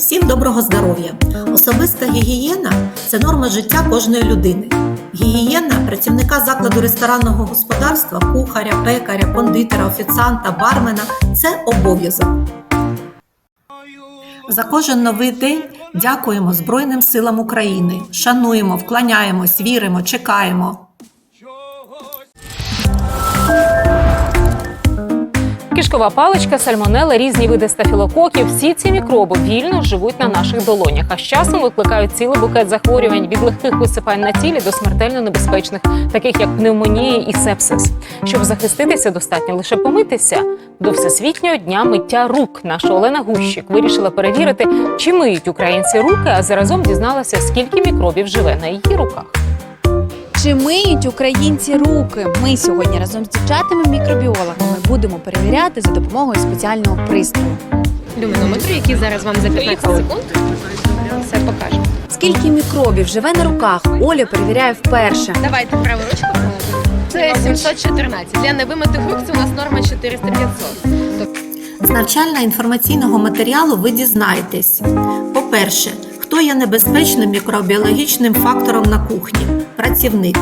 Всім доброго здоров'я! Особиста гігієна це норма життя кожної людини. Гігієна працівника закладу ресторанного господарства, кухаря, пекаря, кондитера, офіціанта, бармена це обов'язок. За кожен новий день дякуємо Збройним силам України, шануємо, вклоняємось, віримо, чекаємо. Кишкова паличка, сальмонела, різні види стафілококів – всі ці мікроби вільно живуть на наших долонях, а з часом викликають цілий букет захворювань від легких висипань на тілі до смертельно небезпечних, таких як пневмонія і сепсис. Щоб захиститися, достатньо лише помитися. До всесвітнього дня миття рук наша Олена Гущик вирішила перевірити, чи миють українці руки, а заразом дізналася, скільки мікробів живе на її руках. Чи миють українці руки? Ми сьогодні разом з дівчатами-мікробіологами будемо перевіряти за допомогою спеціального пристрою. люмінометру, який зараз вам за 15 секунд все покаже. Скільки мікробів живе на руках? Оля перевіряє вперше. Давайте праву ручку. Це 714. Для невимитих рук це у нас норма 400-500. З навчально-інформаційного матеріалу ви дізнаєтесь: по-перше, хто є небезпечним мікробіологічним фактором на кухні працівник.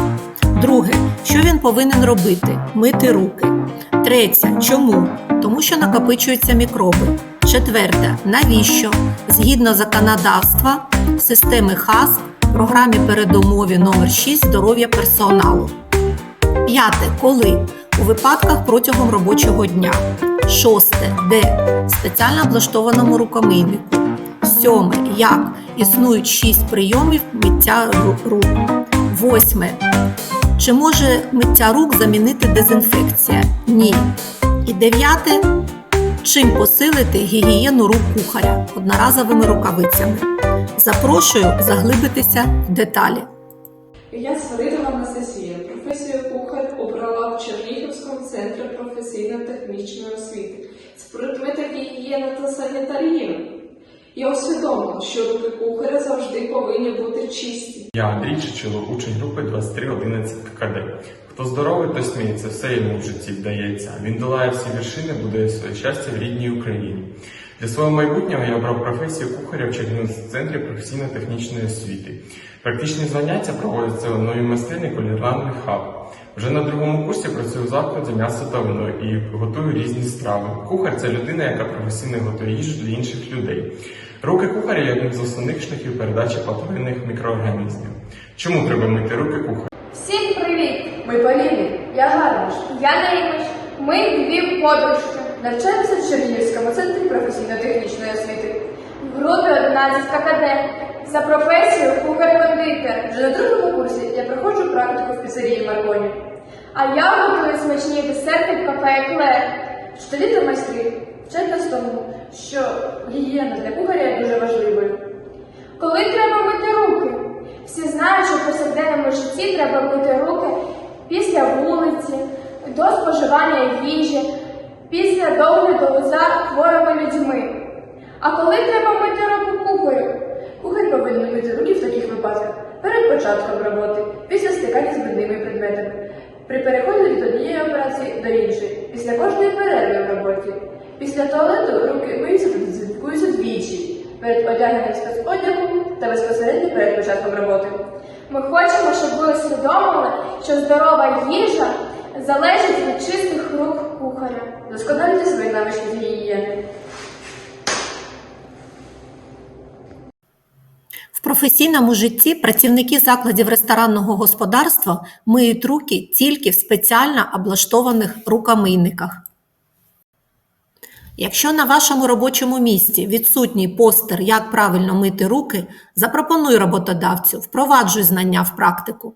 Друге, що він повинен робити мити руки. Третє, чому? Тому що накопичуються мікроби. Четверте, навіщо? Згідно законодавства системи ХАС, програмі передумові номер 6 здоров'я персоналу. П'яте. Коли? У випадках протягом робочого дня. Шосте. Де? В спеціально облаштованому рукомийнику. Сьоме. Як? Існують шість прийомів миття ру- рук. Восьме. Чи може миття рук замінити дезінфекція? Ні. І дев'яте. Чим посилити гігієну рук кухаря одноразовими рукавицями? Запрошую заглибитися в деталі. Я Свиридова Анастасія. Професію кухар обрала в Чернігівському центрі професійно-технічної освіти з предметів гігієни та санітарії. Я усвідомила, що руки кухаря завжди повинні бути чисті. Я Андрій Чичило, учень групи 2311 ККД. Хто здоровий, то сміється, все йому в житті вдається. Він долає всі вершини, будує своє щастя в рідній Україні. Для свого майбутнього я обрав професію кухаря в Чернігівському центрі професійно-технічної освіти. Практичні заняття проводяться у новій майстерні кулінарний хаб. Вже на другому курсі працюю в закладі м'ясо та вино і готую різні страви. Кухар це людина, яка професійно готує їжу для інших людей. Руки кухаря є одним з основних шляхів передачі патогенних мікроорганізмів. Чому треба мити руки кухаря? Всім привіт! Ми Поліни, я Гармаш, я Наїмиш. Ми дві подружки. Навчаємося в Чернігівському центрі професійно-технічної освіти. В групі 11 ККД. За професією кухар-кондитер. Вже на другому курсі я проходжу практику в піцерії Марконі. А я готую смачні десерти в кафе Еклер. Вчителі та майстри вчать нас тому, що гігієна для кухаря є дуже важливою. Коли треба мити руки? Всі знають, що в повсякденному житті треба мити руки після вулиці, до споживання їжі, після догляду за хворими людьми. А коли треба мити руку кухарю? Кухар повинен мити руки в таких випадках перед початком роботи, після стикання з брудними предметами, при переході від однієї операції до іншої, після кожної перерви в роботі. Після туалету руки миються та дезінфікуються двічі перед одягненням спецодягу та безпосередньо перед початком роботи. Ми хочемо, щоб ви усвідомили, що здорова їжа залежить від чистих рук кухаря. Досконалюйте свої навички з гігієни. В професійному житті працівники закладів ресторанного господарства миють руки тільки в спеціально облаштованих рукомийниках. Якщо на вашому робочому місці відсутній постер, як правильно мити руки, запропонуй роботодавцю, впроваджуй знання в практику.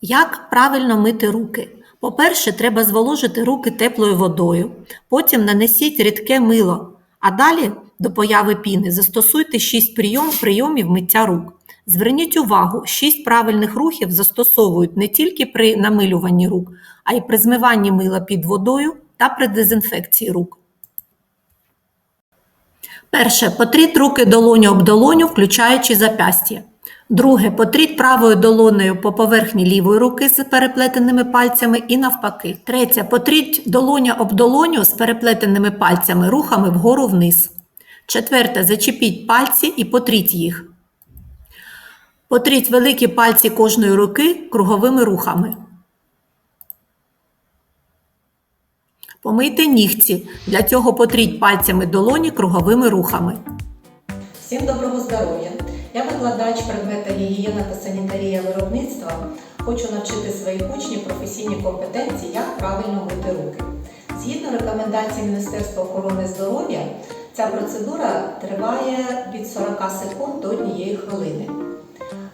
Як правильно мити руки? По-перше, треба зволожити руки теплою водою, потім нанесіть рідке мило, а далі до появи піни застосуйте 6 прийом, прийомів миття рук. Зверніть увагу, 6 правильних рухів застосовують не тільки при намилюванні рук, а й при змиванні мила під водою та при дезінфекції рук. Перше. Потріть руки долоню об долоню, включаючи запястя. Друге. Потріть правою долонею по поверхні лівої руки з переплетеними пальцями і навпаки. Третє. Потріть долоня об долоню з переплетеними пальцями рухами вгору вниз. Четверте. Зачепіть пальці і потріть їх. Потріть великі пальці кожної руки круговими рухами. Помийте нігті. Для цього потріть пальцями долоні круговими рухами. Всім доброго здоров'я! Я викладач предмета гігієна та санітарія виробництва. Хочу навчити своїх учнів професійні компетенції, як правильно мити руки. Згідно рекомендацій Міністерства охорони здоров'я, ця процедура триває від 40 секунд до 1 хвилини.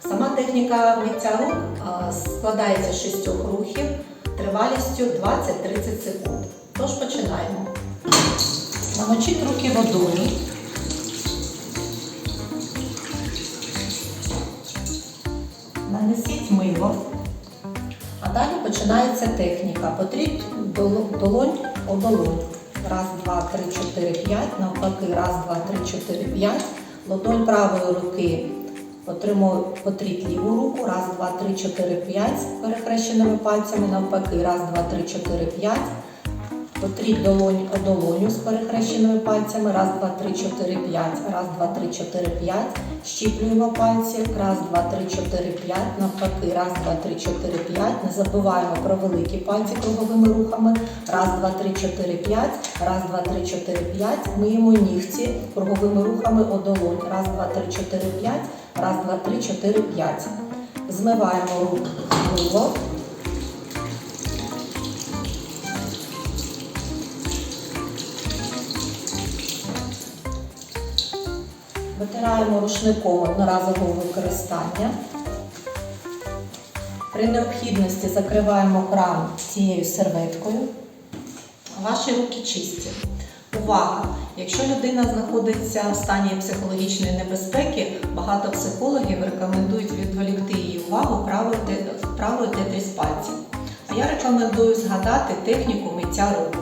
Сама техніка миття рук складається з шістьох рухів тривалістю 20-30 секунд. Тож починаємо. Намочіть руки водою. Нанесіть мило. А далі починається техніка. Потріть долонь о долонь. Раз, два, три, чотири, п'ять. Навпаки, раз, два, три, чотири, п'ять. Ладонь правої руки потріть ліву руку. Раз, два, три, чотири, п'ять. Перехрещеними пальцями. Навпаки, раз, два, три, чотири, п'ять. Потріть долонь о долоню з перехрещеними пальцями. Раз, два, три, чотири, п'ять. Раз, два, три, чотири, п'ять. Щіплюємо пальці. Раз, два, три, чотири, п'ять. Навпаки, раз, два, три, чотири, п'ять. Не забуваємо про великі пальці круговими рухами. Раз, два, три, чотири, п'ять. Раз, два, три, чотири, п'ять. Миємо нігті круговими рухами о долонь. Раз, два, три, чотири, п'ять. Раз, два, три, чотири, п'ять. Змиваємо руку Витираємо рушником одноразового використання. При необхідності закриваємо кран цією серветкою. Ваші руки чисті. Увага! Якщо людина знаходиться в стані психологічної небезпеки, багато психологів рекомендують відволікти її увагу правою те- тетріс пальцем. А я рекомендую згадати техніку миття рук.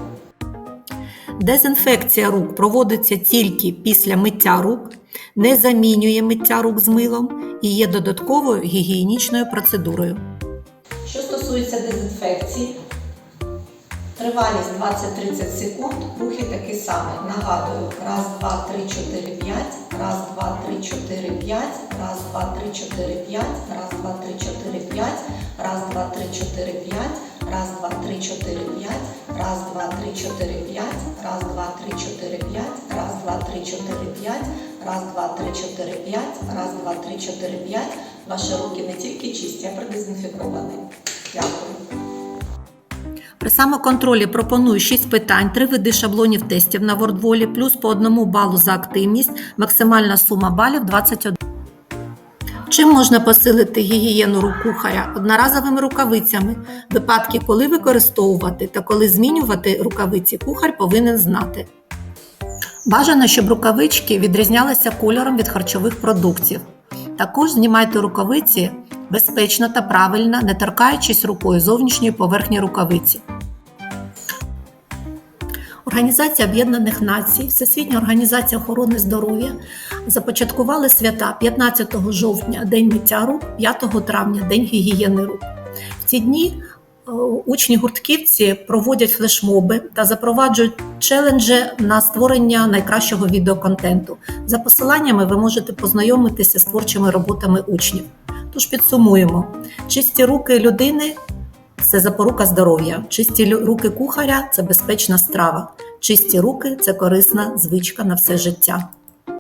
Дезінфекція рук проводиться тільки після миття рук, не замінює миття рук з милом і є додатковою гігієнічною процедурою. Що стосується дезінфекції, тривалість 20-30 секунд, рухи такі самі. Нагадую, раз, два, три, чотири, п'ять, раз, два, три, чотири, п'ять, раз, два, три, чотири, п'ять, раз, два, три, чотири, п'ять, раз, два, три, чотири, п'ять, раз, два, три, чотири, п'ять, раз, два, три, чотири, п'ять, раз, два, три, чотири, п'ять, раз, два, три, чотири, п'ять, раз, два, три, чотири, п'ять, раз, два, три, чотири, п'ять. Ваші руки не тільки чисті, а продезінфіковані. Дякую. При самоконтролі пропоную 6 питань, 3 види шаблонів тестів на вордволі, плюс по 1 балу за активність, максимальна сума балів 21. Чим можна посилити гігієну рук кухаря? Одноразовими рукавицями. Випадки, коли використовувати та коли змінювати рукавиці, кухар повинен знати. Бажано, щоб рукавички відрізнялися кольором від харчових продуктів. Також знімайте рукавиці безпечно та правильно, не торкаючись рукою зовнішньої поверхні рукавиці. Організація Об'єднаних Націй, Всесвітня організація охорони здоров'я започаткували свята 15 жовтня День миття рук, 5 травня День гігієни рук. В ці дні е, учні гуртківці проводять флешмоби та запроваджують челенджі на створення найкращого відеоконтенту. За посиланнями ви можете познайомитися з творчими роботами учнів. Тож підсумуємо: чисті руки людини це запорука здоров'я, чисті руки кухаря це безпечна страва, чисті руки це корисна звичка на все життя.